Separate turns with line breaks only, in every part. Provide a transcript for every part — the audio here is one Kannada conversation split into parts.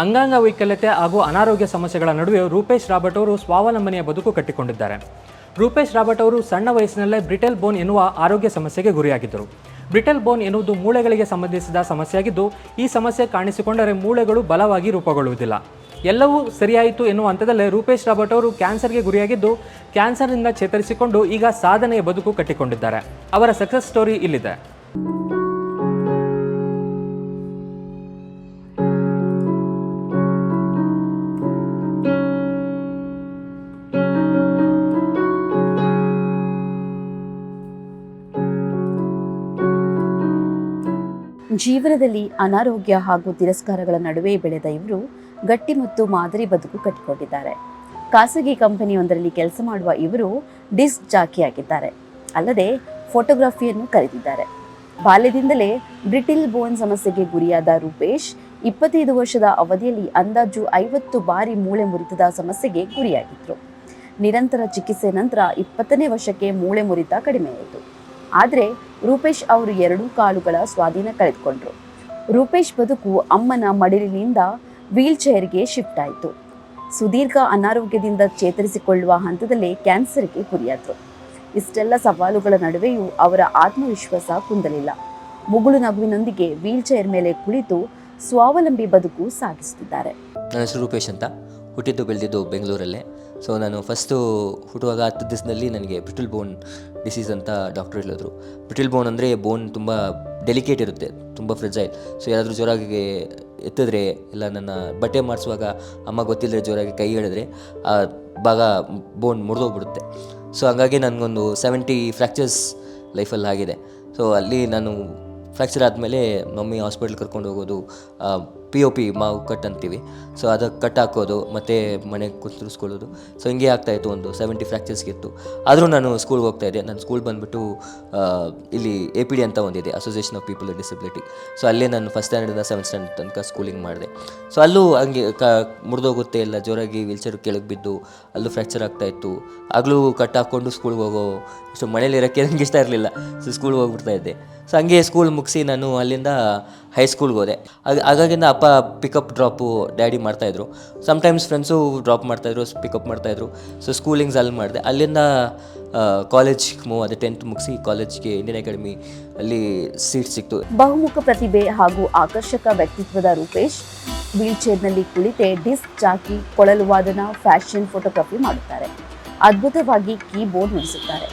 ಅಂಗಾಂಗ ವೈಕಲ್ಯತೆ ಹಾಗೂ ಅನಾರೋಗ್ಯ ಸಮಸ್ಯೆಗಳ ನಡುವೆ ರೂಪೇಶ್ ರಾಬರ್ಟ್ ಅವರು ಸ್ವಾವಲಂಬನೆಯ ಬದುಕು ಕಟ್ಟಿಕೊಂಡಿದ್ದಾರೆ. ರೂಪೇಶ್ ರಾಬರ್ಟ್ ಅವರು ಸಣ್ಣ ವಯಸ್ಸಿನಲ್ಲೇ ಬ್ರಿಟಲ್ ಬೋನ್ ಎನ್ನುವ ಆರೋಗ್ಯ ಸಮಸ್ಯೆಗೆ ಗುರಿಯಾಗಿದ್ದರು. ಬ್ರಿಟಲ್ ಬೋನ್ ಎನ್ನುವುದು ಮೂಳೆಗಳಿಗೆ ಸಂಬಂಧಿಸಿದ ಸಮಸ್ಯೆಯಾಗಿದ್ದು, ಈ ಸಮಸ್ಯೆ ಕಾಣಿಸಿಕೊಂಡರೆ ಮೂಳೆಗಳು ಬಲವಾಗಿ ರೂಪುಗೊಳ್ಳುವುದಿಲ್ಲ. ಎಲ್ಲವೂ ಸರಿಯಾಯಿತು ಎನ್ನುವ ಹಂತದಲ್ಲೇ ರೂಪೇಶ್ ರಾಬರ್ಟ್ ಅವರು ಕ್ಯಾನ್ಸರ್ಗೆ ಗುರಿಯಾಗಿದ್ದು, ಕ್ಯಾನ್ಸರ್ನಿಂದ ಚೇತರಿಸಿಕೊಂಡು ಈಗ ಸಾಧನೆಯ ಬದುಕು ಕಟ್ಟಿಕೊಂಡಿದ್ದಾರೆ. ಅವರ ಸಕ್ಸಸ್ ಸ್ಟೋರಿ ಇಲ್ಲಿದೆ.
ಜೀವನದಲ್ಲಿ ಅನಾರೋಗ್ಯ ಹಾಗೂ ತಿರಸ್ಕಾರಗಳ ನಡುವೆ ಬೆಳೆದ ಇವರು ಗಟ್ಟಿ ಮತ್ತು ಮಾದರಿ ಬದುಕು ಕಟ್ಟಿಕೊಂಡಿದ್ದಾರೆ. ಖಾಸಗಿ ಕಂಪನಿಯೊಂದರಲ್ಲಿ ಕೆಲಸ ಮಾಡುವ ಇವರು ಡಿಸ್ಕ್ ಜಾಕಿಯಾಗಿದ್ದಾರೆ. ಅಲ್ಲದೆ ಫೋಟೋಗ್ರಫಿಯನ್ನು ಕರೆದಿದ್ದಾರೆ ಬಾಲ್ಯದಿಂದಲೇ ಬ್ರಿಟಿಲ್ ಬೋನ್ ಸಮಸ್ಯೆಗೆ ಗುರಿಯಾದ ರೂಪೇಶ್ ಇಪ್ಪತ್ತೈದು ವರ್ಷದ ಅವಧಿಯಲ್ಲಿ ಅಂದಾಜು ಐವತ್ತು ಬಾರಿ ಮೂಳೆ ಮುರಿತದ ಸಮಸ್ಯೆಗೆ ಗುರಿಯಾಗಿದ್ದರು ನಿರಂತರ ಚಿಕಿತ್ಸೆ ನಂತರ ಇಪ್ಪತ್ತನೇ ವರ್ಷಕ್ಕೆ ಮೂಳೆ ಮುರಿತ ಕಡಿಮೆಯಾಯಿತು. ಆದರೆ ರೂಪೇಶ್ ಅವರು ಎರಡೂ ಕಾಲುಗಳ ಸ್ವಾಧೀನ ಕಳೆದುಕೊಂಡ್ರು. ರೂಪೇಶ್ ಬದುಕು ಅಮ್ಮನ ಮಡಿಲಿನಿಂದ ವೀಲ್ ಚೇರ್ಗೆ ಶಿಫ್ಟ್ ಆಯಿತು. ಸುದೀರ್ಘ ಅನಾರೋಗ್ಯದಿಂದ ಚೇತರಿಸಿಕೊಳ್ಳುವ ಹಂತದಲ್ಲೇ ಕ್ಯಾನ್ಸರ್ಗೆ ಗುರಿಯಾದರು. ಇಷ್ಟೆಲ್ಲ ಸವಾಲುಗಳ ನಡುವೆಯೂ ಅವರ ಆತ್ಮವಿಶ್ವಾಸ ಕುಂದಲಿಲ್ಲ. ಮುಗುಳು ನಗುವಿನೊಂದಿಗೆ ವೀಲ್ ಚೇರ್ ಮೇಲೆ ಕುಳಿತು ಸ್ವಾವಲಂಬಿ ಬದುಕು ಸಾಗಿಸುತ್ತಿದ್ದಾರೆ.
ನನ್ನ ಹೆಸರು ರೂಪೇಶ್ ಅಂತ. ಹುಟ್ಟಿದ್ದು ಬೆಳೆದಿದ್ದು ಬೆಂಗಳೂರಲ್ಲೇ. ಸೊ ನಾನು ಫಸ್ಟು ಹುಟ್ಟುವಾಗ ಹತ್ತು ದಿವಸದಲ್ಲಿ ನನಗೆ ಬ್ರಿಟಲ್ ಬೋನ್ ಡಿಸೀಸ್ ಅಂತ ಡಾಕ್ಟರ್ ಹೇಳಿದ್ರು. ಬ್ರಿಟಲ್ ಬೋನ್ ಅಂದರೆ ಬೋನ್ ತುಂಬ ಡೆಲಿಕೇಟ್ ಇರುತ್ತೆ, ತುಂಬ ಫ್ರೆಜೈಲ್ ಸೊ ಯಾರಾದರೂ ಜೋರಾಗಿ ಎತ್ತಿದ್ರೆ, ಇಲ್ಲ ನನ್ನ ಬಟ್ಟೆ ಮಾಡಿಸುವಾಗ ಅಮ್ಮ ಗೊತ್ತಿಲ್ಲದೆ ಜೋರಾಗಿ ಕೈ ಹೇಳಿದ್ರೆ ಆ ಭಾಗ ಬೋನ್ ಮುರಿದೋಗ್ಬಿಡುತ್ತೆ. ಸೊ ಹಂಗಾಗಿ ನನಗೊಂದು ಸೆವೆಂಟಿ ಫ್ರ್ಯಾಕ್ಚರ್ಸ್ ಲೈಫಲ್ಲಿ ಆಗಿದೆ. ಸೊ ಅಲ್ಲಿ ನಾನು ಫ್ರ್ಯಾಕ್ಚರ್ ಆದಮೇಲೆ ಮಮ್ಮಿ ಹಾಸ್ಪಿಟ್ಲ್ ಕರ್ಕೊಂಡು ಹೋಗೋದು ಪಿ ಒ ಪಿ ಮಾವು ಕಟ್ ಅಂತೀವಿ. ಸೊ ಅದಕ್ಕೆ ಕಟ್ ಹಾಕೋದು, ಮತ್ತು ಮನೆಗೆ ಕುತ್ತರಿಸ್ಕೊಳ್ಳೋದು ಸೊ ಹಿಂಗೆ ಆಗ್ತಾಯಿತ್ತು ಒಂದು ಸೆವೆಂಟಿ ಫ್ರ್ಯಾಕ್ಚರ್ಸ್ಗಿತ್ತು ಆದರೂ ನಾನು ಸ್ಕೂಲ್ಗೆ ಹೋಗ್ತಾ ಇದ್ದೆ. ನನ್ನ ಸ್ಕೂಲ್ ಬಂದುಬಿಟ್ಟು ಇಲ್ಲಿ ಎ ಪಿ ಡಿ ಅಂತ ಒಂದಿದೆ association of people with disability so ಅಲ್ಲೇ ನಾನು ಫಸ್ಟ್ ಸ್ಟ್ಯಾಂಡರ್ಡಿಂದ ಸೆವೆಂತ್ ಸ್ಟ್ಯಾಂಡರ್ಡ್ ತನಕ ಸ್ಕೂಲಿಂಗ್ ಮಾಡಿದೆ. ಸೊ ಅಲ್ಲೂ ಹಂಗೆ ಕ, ಮುರಿದೋಗುತ್ತೆ ಇಲ್ಲ ಜೋರಾಗಿ ವೀಲ್ಚೇರ್ ಕೆಳಗೆ ಬಿದ್ದು, ಅಲ್ಲೂ ಫ್ರ್ಯಾಕ್ಚರ್ ಆಗ್ತಾಯಿತ್ತು ಆಗಲೂ ಕಟ್ ಹಾಕ್ಕೊಂಡು ಸ್ಕೂಲ್ಗೆ ಹೋಗೋ ಸೊ ಮನೇಲಿ ಇರೋಕ್ಕೆ ನನಗೆ ಇಷ್ಟ ಇರಲಿಲ್ಲ. ಸೊ ಸ್ಕೂಲ್ಗೆ ಹೋಗ್ಬಿಡ್ತಾ ಇದ್ದೆ. ಸೊ ಹಂಗೆ ಸ್ಕೂಲ್ ಮುಗಿಸಿ ನಾನು ಅಲ್ಲಿಂದ ಹೈಸ್ಕೂಲ್ಗೆ ಹೋದೆ. ಅದು ಹಾಗಾಗಿಂದ ಅಪ್ಪ ಪಿಕಪ್ ಡ್ರಾಪು ಡ್ಯಾಡಿ ಮಾಡ್ತಾಯಿದ್ರು ಸಮ್ಟೈಮ್ಸ್ ಫ್ರೆಂಡ್ಸು ಡ್ರಾಪ್ ಮಾಡ್ತಾಯಿದ್ರು ಪಿಕಪ್ ಮಾಡ್ತಾಯಿದ್ರು ಸೊ ಸ್ಕೂಲಿಂಗ್ಸ್ ಅಲ್ಲಿ ಮಾಡಿದೆ. ಅಲ್ಲಿಂದ ಕಾಲೇಜ್ಗೆ ಮೂವ್ ಅದೇ ಟೆಂತ್ ಮುಗಿಸಿ ಕಾಲೇಜ್ಗೆ ಇಂಡಿಯನ್ ಅಕಾಡೆಮಿ ಅಲ್ಲಿ ಸೀಟ್ ಸಿಕ್ತು.
ಬಹುಮುಖ ಪ್ರತಿಭೆ ಹಾಗೂ ಆಕರ್ಷಕ ವ್ಯಕ್ತಿತ್ವದ ರೂಪೇಶ್ ವೀಲ್ಚೇರ್ನಲ್ಲಿ ಕುಳಿತೆ ಡಿಸ್ಕ್ ಚಾಕಿ ಕೊಳಲು ವಾದನ ಫ್ಯಾಷನ್ ಫೋಟೋಗ್ರಫಿ ಮಾಡುತ್ತಾರೆ. ಅದ್ಭುತವಾಗಿ ಕೀಬೋರ್ಡ್ ನುಡಿಸುತ್ತಾರೆ.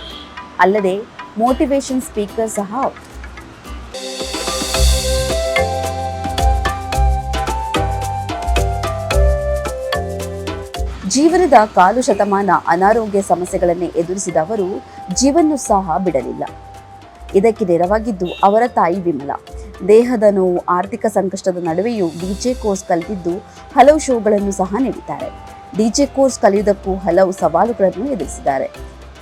ಅಲ್ಲದೆ ಮೋಟಿವೇಶನ್ ಸ್ಪೀಕರ್ ಸಹ ಜೀವನದ ಕಾಲು ಶತಮಾನ ಅನಾರೋಗ್ಯ ಸಮಸ್ಯೆಗಳನ್ನೇ ಎದುರಿಸಿದ ಅವರು, ಜೀವನ್ನು ಸಹ ಬಿಡಲಿಲ್ಲ. ಇದಕ್ಕೆ ನೆರವಾಗಿದ್ದು ಅವರ ತಾಯಿ ವಿಮಲ. ದೇಹದ ನೋವು, ಆರ್ಥಿಕ ಸಂಕಷ್ಟದ ನಡುವೆಯೂ ಡಿಜೆ ಕೋರ್ಸ್ ಕಲಿತಿದ್ದು ಹಲವು ಶೋಗಳನ್ನು ಸಹ ನೀಡಿದ್ದಾರೆ. ಡಿಜೆ ಕೋರ್ಸ್ ಕಲಿಯುವುದಕ್ಕೂ ಹಲವು ಸವಾಲುಗಳನ್ನು ಎದುರಿಸಿದ್ದಾರೆ.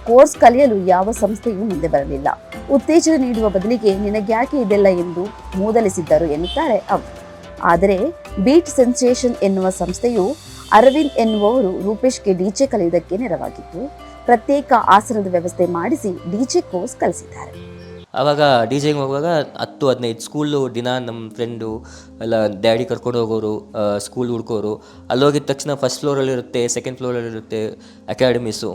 ಕೋರ್ಸ್ ಕಲಿಯಲು ಯಾವ ಸಂಸ್ಥೆಯೂ ಮುಂದೆ ಬರಲಿಲ್ಲ. ಉತ್ತೇಜನ ನೀಡುವ ಬದಲಿಗೆ ನಿನಗ್ಯಾಕೆ ಇದೆಲ್ಲ ಎಂದು ಮೂದಲಿಸಿದ್ದರು ಎನ್ನುತ್ತಾರೆ ಅವರು. ಆದರೆ, ಬೀಟ್ ಸೆನ್ಸೇಷನ್ ಎನ್ನುವ ಸಂಸ್ಥೆಯು ಅರವಿಂದ್ ಎನ್ನುವವರು ರೂಪೇಶ್ಗೆ ಡಿಜೆ ಕಲಿಯುವುದಕ್ಕೆ ನೆರವಾಗಿದ್ದು, ಪ್ರತ್ಯೇಕ ಆಸನದ ವ್ಯವಸ್ಥೆ ಮಾಡಿಸಿ ಡಿಜೆ ಕೋರ್ಸ್ ಕಲಿಸಿದ್ದಾರೆ.
ಆವಾಗ ಡಿ ಜೆಗೆ ಹೋಗುವಾಗ ಹತ್ತು, ಹದಿನೈದು ಸ್ಕೂಲು ದಿನ ನಮ್ಮ ಫ್ರೆಂಡು ಎಲ್ಲ ಡ್ಯಾಡಿ ಕರ್ಕೊಂಡು ಹೋಗೋರು ಸ್ಕೂಲ್ ಹುಡ್ಕೋರು. ಅಲ್ಲಿ ಹೋಗಿದ ತಕ್ಷಣ ಫಸ್ಟ್ ಫ್ಲೋರಲ್ಲಿರುತ್ತೆ ಸೆಕೆಂಡ್ ಫ್ಲೋರಲ್ಲಿರುತ್ತೆ ಅಕಾಡೆಮೀಸು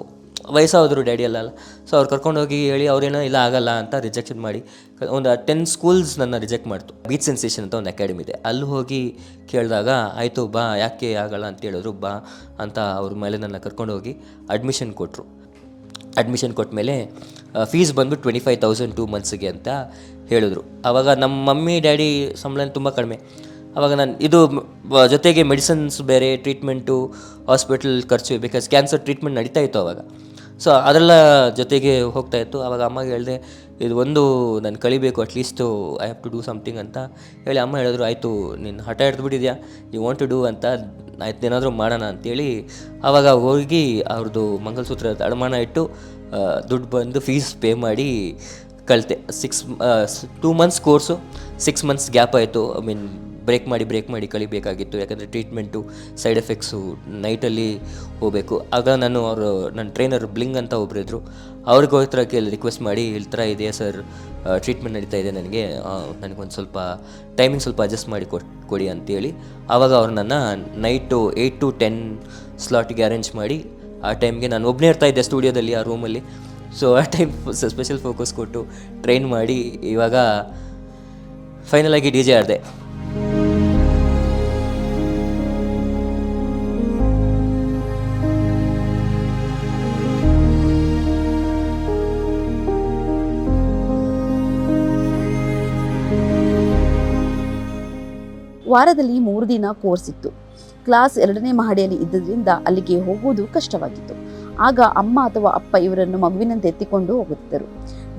ವಯಸ್ಸಾದ್ರು ಅಲ್ಲ. ಸೊ ಅವ್ರು ಕರ್ಕೊಂಡೋಗಿ ಹೇಳಿ, ಅವ್ರೇನೋ ಇಲ್ಲ, ಆಗಲ್ಲ ಅಂತ ರಿಜೆಕ್ಷನ್ ಮಾಡಿ. ಒಂದು ಟೆನ್ ಸ್ಕೂಲ್ಸ್ ನನ್ನ ರಿಜೆಕ್ಟ್ ಮಾಡ್ತು. ಬೀಚ್ ಸೆನ್ಸೇಷನ್ ಅಂತ ಒಂದು ಅಕಾಡೆಮಿ ಇದೆ. ಅಲ್ಲಿ ಹೋಗಿ ಕೇಳಿದಾಗ, ಆಯಿತು, ಬಾ, ಯಾಕೆ ಆಗಲ್ಲ? ಅಂತ ಹೇಳಿದ್ರು, ಬಾ, ಅಂತ ಅವ್ರ ಮೇಲೆ ನನ್ನ ಕರ್ಕೊಂಡೋಗಿ ಅಡ್ಮಿಷನ್ ಕೊಟ್ಟರು ಅಡ್ಮಿಷನ್ ಕೊಟ್ಟಮೇಲೆ ಫೀಸ್ ಬಂದು ಟ್ವೆಂಟಿ ಫೈವ್ ತೌಸಂಡ್ ಟೂ ಮಂತ್ಸಿಗೆ ಅಂತ ಹೇಳಿದ್ರು. ಆವಾಗ ನಮ್ಮ ಮಮ್ಮಿ ಡ್ಯಾಡಿ ಸಂಬಳ ತುಂಬ ಕಡಿಮೆ. ಆವಾಗ ನಾನು, ಇದು ಜೊತೆಗೆ ಮೆಡಿಸಿನ್ಸ್ ಬೇರೆ ಟ್ರೀಟ್ಮೆಂಟು ಹಾಸ್ಪಿಟಲ್ ಖರ್ಚು ಬಿಕಾಸ್ ಕ್ಯಾನ್ಸರ್ ಟ್ರೀಟ್ಮೆಂಟ್ ನಡೀತಾ ಇತ್ತು ಆವಾಗ ಸೊ ಅದೆಲ್ಲ ಜೊತೆಗೆ ಹೋಗ್ತಾ ಇತ್ತು. ಆವಾಗ ಅಮ್ಮಗೆ ಹೇಳಿದೆ, ಇದು ಒಂದು ನಾನು ಕಲಿಬೇಕು at least I have to do something ಅಂತ ಹೇಳಿ ಅಮ್ಮ ಹೇಳಿದ್ರು, ಆಯಿತು, ನೀನು ಹಠ ಹಿಡ್ದುಬಿಟ್ಟಿದ್ಯಾ ಯು ವಾಂಟ್ ಟು ಡೂ ಅಂತ ಆಯ್ತು, ಏನಾದರೂ ಮಾಡೋಣ ಅಂತೇಳಿ ಆವಾಗ ಹೋಗಿ ಅವ್ರದ್ದು ಮಂಗಲಸೂತ್ರ ಅಡಮಾನ ಇಟ್ಟು ದುಡ್ಡು ಬಂದು ಫೀಸ್ ಪೇ ಮಾಡಿ ಕಲಿತೆ six two months course six months gap ಆಯಿತು. ಐ ಮೀನ್ ಬ್ರೇಕ್ ಮಾಡಿ ಬ್ರೇಕ್ ಮಾಡಿ ಕಲಿಬೇಕಾಗಿತ್ತು. ಯಾಕಂದರೆ ಟ್ರೀಟ್ಮೆಂಟು, ಸೈಡ್ ಎಫೆಕ್ಟ್ಸು ನೈಟಲ್ಲಿ ಹೋಗಬೇಕು. ಆಗ ನಾನು ಅವರು, ನನ್ನ ಟ್ರೈನರ್ ಬ್ಲಿಂಗ್ ಅಂತ ಒಬ್ಬರು ಇದ್ದರು ಅವ್ರಿಗೆ ಹೋಗಿ ಕೇಳಿ ರಿಕ್ವೆಸ್ಟ್ ಮಾಡಿ ಇಲ್ಲಿ ಥರ ಇದೆಯಾ ಸರ್? ಟ್ರೀಟ್ಮೆಂಟ್ ನಡೀತಾ ಇದೆ ನನಗೆ. ನನಗೊಂದು ಸ್ವಲ್ಪ ಟೈಮಿಂಗ್ ಸ್ವಲ್ಪ ಅಡ್ಜಸ್ಟ್ ಮಾಡಿ ಕೊಡಿ ಅಂತೇಳಿ. ಆವಾಗ ಅವ್ರು ನನ್ನ ನೈಟು ಏಯ್ಟ್ ಟು ಟೆನ್ ಸ್ಲಾಟಿಗೆ ಅರೇಂಜ್ ಮಾಡಿ, ಆ ಟೈಮ್ಗೆ ನಾನು ಒಬ್ಬನೇ ಇರ್ತಾ ಇದ್ದೆ ಸ್ಟುಡಿಯೋದಲ್ಲಿ, ಆ ರೂಮಲ್ಲಿ. ಸೊ, ಆ ಟೈಮ್ ಸ್ಪೆಷಲ್ ಫೋಕಸ್ ಕೊಟ್ಟು ಟ್ರೈನ್ ಮಾಡಿ, ಇವಾಗ ಫೈನಲ್ ಆಗಿ ಡಿ ಜೆ ಆಡಿದೆ.
ವಾರದಲ್ಲಿ ಮೂರು ದಿನ ಕೋರ್ಸ್ ಇತ್ತು. ಕ್ಲಾಸ್ ಎರಡನೇ ಮಹಡಿಯಲ್ಲಿ ಇದ್ದರಿಂದ ಅಲ್ಲಿಗೆ ಹೋಗುವುದು ಕಷ್ಟವಾಗಿತ್ತು. ಆಗ ಅಮ್ಮ ಅಥವಾ ಅಪ್ಪ ಇವರನ್ನು ಮಗುವಿನಂತೆ ಎತ್ತಿಕೊಂಡು ಹೋಗುತ್ತಿದ್ದರು.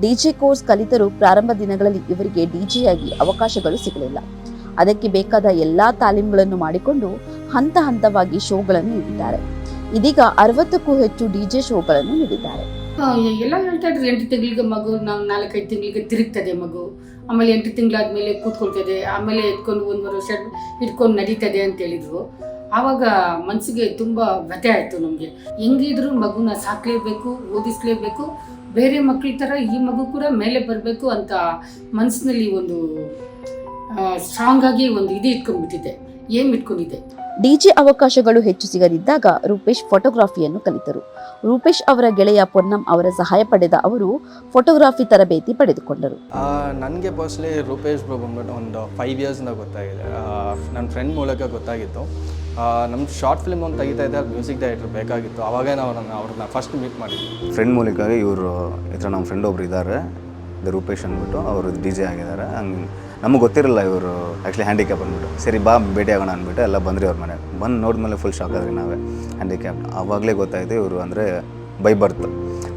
ಡಿಜೆ ಕೋರ್ಸ್ ಕಲಿತರೂ ಪ್ರಾರಂಭ ದಿನಗಳಲ್ಲಿ ಇವರಿಗೆ ಆಗಿ ಅವಕಾಶಗಳು ಸಿಗಲಿಲ್ಲ. ಅದಕ್ಕೆ ಬೇಕಾದ ಎಲ್ಲಾ ತಾಲೀಮುಗಳನ್ನು ಮಾಡಿಕೊಂಡು ಹಂತ ಹಂತವಾಗಿ ಶೋಗಳನ್ನು ನೀಡಿದ್ದಾರೆ. ಇದೀಗ ಅರವತ್ತಕ್ಕೂ ಹೆಚ್ಚು ಡಿಜೆ ಶೋಗಳನ್ನು ನೀಡಿದ್ದಾರೆ.
ಎಲ್ಲ ಹೇಳ್ತಾ ಇದ್ರು, ಎಂಟು ತಿಂಗಳಿಗೆ ಮಗು ನಾವು ನಾಲ್ಕೈದು ತಿಂಗಳಿಗೆ ತಿರುಗ್ತದೆ ಮಗು. ಆಮೇಲೆ ಎಂಟು ತಿಂಗಳಾದ್ಮೇಲೆ ಕೂತ್ಕೊಳ್ತದೆ, ಆಮೇಲೆ ಎತ್ಕೊಂಡು ಒಂದು ವರ್ಷ ಇಟ್ಕೊಂಡು ನಡೀತದೆ ಅಂತ ಹೇಳಿದ್ರು. ಆವಾಗ ಮನಸ್ಸಿಗೆ ತುಂಬ ವ್ಯಥೆ ಆಯಿತು ನಮಗೆ. ಹೆಂಗಿದ್ರು ಮಗುನ ಸಾಕಲೇಬೇಕು, ಓದಿಸ್ಲೇಬೇಕು, ಬೇರೆ ಮಕ್ಕಳ ಥರ ಈ ಮಗು ಕೂಡ ಮೇಲೆ ಬರಬೇಕು ಅಂತ ಮನಸ್ಸಿನಲ್ಲಿ ಒಂದು ಸ್ಟ್ರಾಂಗಾಗಿ ಒಂದು ಇದು ಇಟ್ಕೊಂಡ್ಬಿಟ್ಟಿದೆ, ಏಮ್ ಇಟ್ಕೊಂಡಿದ್ದೆ
ಡಿಜೆ ಅವಕಾಶಗಳು ಹೆಚ್ಚು ಸಿಗದಿದ್ದಾಗ ರೂಪೇಶ್ ಫೋಟೋಗ್ರಾಫಿಯನ್ನು ಕಲಿತರು. ರೂಪೇಶ್ ಅವರ ಗೆಳೆಯ ಪೊನ್ನಂ ಅವರ ಸಹಾಯ ಪಡೆದ ಅವರು ಫೋಟೋಗ್ರಾಫಿ ತರಬೇತಿ ಪಡೆದುಕೊಂಡರು.
ನನಗೆ ಪರ್ಸ್ಲಿ ರೂಪೇಶ್ ಬ್ರೋ ಬಂದ್ಬಿಟ್ಟು ಒಂದು ಫೈವ್ ಇಯರ್ಸ್ನ ಗೊತ್ತಾಗಿದೆ. ನನ್ನ ಫ್ರೆಂಡ್ ಮೂಲಕ ಗೊತ್ತಾಗಿತ್ತು. ನಮ್ಮ ಶಾರ್ಟ್ ಫಿಲ್ಮ್ ಒಂದು ತೆಗಿತಾ ಇದ್ದೆ ಮ್ಯೂಸಿಕ್ ಡೈರೆಕ್ಟರ್ ಬೇಕಾಗಿತ್ತು. ಅವಾಗೇ ನಾವು ನನ್ನ ಅವ್ರನ್ನ ಫಸ್ಟ್ ಮೀಟ್ ಮಾಡಿದ್ವಿ.
ಫ್ರೆಂಡ್ ಮೂಲಕ ಇವರು ಈ ಥರ ನಮ್ಮ ಫ್ರೆಂಡ್ ಒಬ್ರು ಇದ್ದಾರೆ ದ ರೂಪೇಶ್ ಅಂದ್ಬಿಟ್ಟು ಅವರು ಡಿ ಜೆ ಆಗಿದ್ದಾರೆ. ಹಂಗೆ ನಮಗೆ ಗೊತ್ತಿರಲ್ಲ ಇವರು ಆ್ಯಕ್ಚುಲಿ ಹ್ಯಾಂಡಿಕ್ಯಾಪ್ ಅಂದ್ಬಿಟ್ಟು. ಸರಿ, ಬಾ ಭೇಟಿ ಆಗೋಣ ಅಂದ್ಬಿಟ್ಟು ಎಲ್ಲ ಬಂದ್ರಿ ಅವ್ರ ಮನೆಗೆ ಬಂದು ನೋಡಿದ್ಮೇಲೆ ಫುಲ್ ಶಾಕ್ ಆದ್ರಿ ನಾವೇ. ಹ್ಯಾಂಡಿಕ್ಯಾಪ್ ಆವಾಗಲೇ ಗೊತ್ತಾಯಿತು ಇವರು ಅಂದರೆ ಬೈ ಬರ್ತ್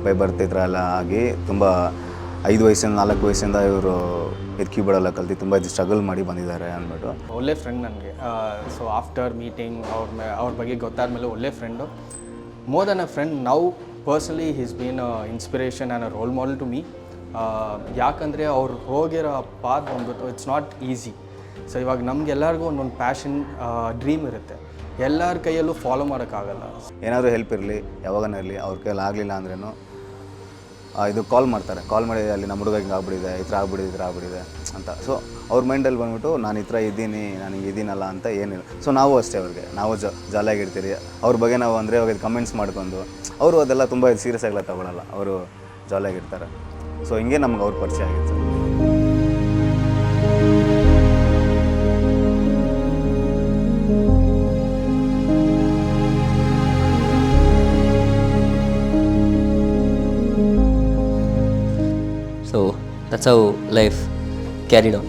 ಬೈ ಬರ್ತ್ ಥರ ಎಲ್ಲ ಆಗಿ ತುಂಬ ಐದು ವಯಸ್ಸಿಂದ, ನಾಲ್ಕು ವಯಸ್ಸಿಂದ ಇವರು ಎದ್ಕಿ ಬಿಡೋಲ್ಲ ಕಲ್ತು, ತುಂಬ ಇದು ಸ್ಟ್ರಗಲ್ ಮಾಡಿ ಬಂದಿದ್ದಾರೆ ಅಂದ್ಬಿಟ್ಟು.
ಒಳ್ಳೆ ಫ್ರೆಂಡ್ ನನಗೆ. ಸೊ ಆಫ್ಟರ್ ಮೀಟಿಂಗ್ ಅವ್ರ ಮೇ, ಅವ್ರ ಬಗ್ಗೆ ಗೊತ್ತಾದ್ಮೇಲೆ ಒಳ್ಳೆ friend more than a friend ನಾವು personally his been inspiration and a role model to me ಯಾಕಂದರೆ ಅವ್ರು ಹೋಗಿರೋ ಪಾತ್ ಬಂದ್ಬಿಟ್ಟು ಇಟ್ಸ್ ನಾಟ್ ಈಸಿ ಸೊ ಇವಾಗ ನಮಗೆಲ್ಲರಿಗೂ ಒಂದೊಂದು ಪ್ಯಾಷನ್ ಡ್ರೀಮ್ ಇರುತ್ತೆ. ಎಲ್ಲರ ಕೈಯಲ್ಲೂ ಫಾಲೋ ಮಾಡೋಕ್ಕಾಗಲ್ಲ.
ಏನಾದರೂ ಹೆಲ್ಪ್ ಇರಲಿ, ಯಾವಾಗನೇ ಇರಲಿ, ಅವ್ರ ಕೈಯಲ್ಲಿ ಆಗಲಿಲ್ಲ ಅಂದ್ರೂ ಇದು ಕಾಲ್ ಮಾಡ್ತಾರೆ. ಕಾಲ್ ಮಾಡಿ ಅಲ್ಲಿ ನಮ್ಮ ಹುಡುಗ ಹಿಂಗೆ ಆಗ್ಬಿಟ್ಟಿದೆ, ಈ ಥರ ಆಗ್ಬಿಟ್ಟಿದೆ, ಈ ಥರ ಆಗ್ಬಿಟ್ಟಿದೆ ಅಂತ. ಸೊ ಅವ್ರ ಮೈಂಡಲ್ಲಿ ಬಂದ್ಬಿಟ್ಟು, ನಾನು ಈ ಥರ ಇದ್ದೀನಿ, ನಾನು ಇದ್ದೀನಲ್ಲ ಅಂತ ಏನಿಲ್ಲ. ಸೊ ನಾವು ಅಷ್ಟೇ ಅವ್ರಿಗೆ. ನಾವು ಜ ಜಾಲಿಯಾಗಿರ್ತೀರಿ ಅವ್ರ ಬಗ್ಗೆ ನಾವು ಅಂದರೆ ಅವಾಗ ಕಮೆಂಟ್ಸ್ ಮಾಡ್ಕೊಂಡು, ಅವರು ಅದೆಲ್ಲ ತುಂಬ ಸೀರಿಯಸ್ ಆಗಿಲ್ಲ ತಗೊಳ್ಳಲ್ಲ ಅವರು ಜಾಲಿಯಾಗಿರ್ತಾರೆ ಸೊ ಹಿಂಗೆ ನಮ್ಗೆ ಅವ್ರ ಪರಿಚಯ ಆಗಿತ್ತು
so that's how life carried on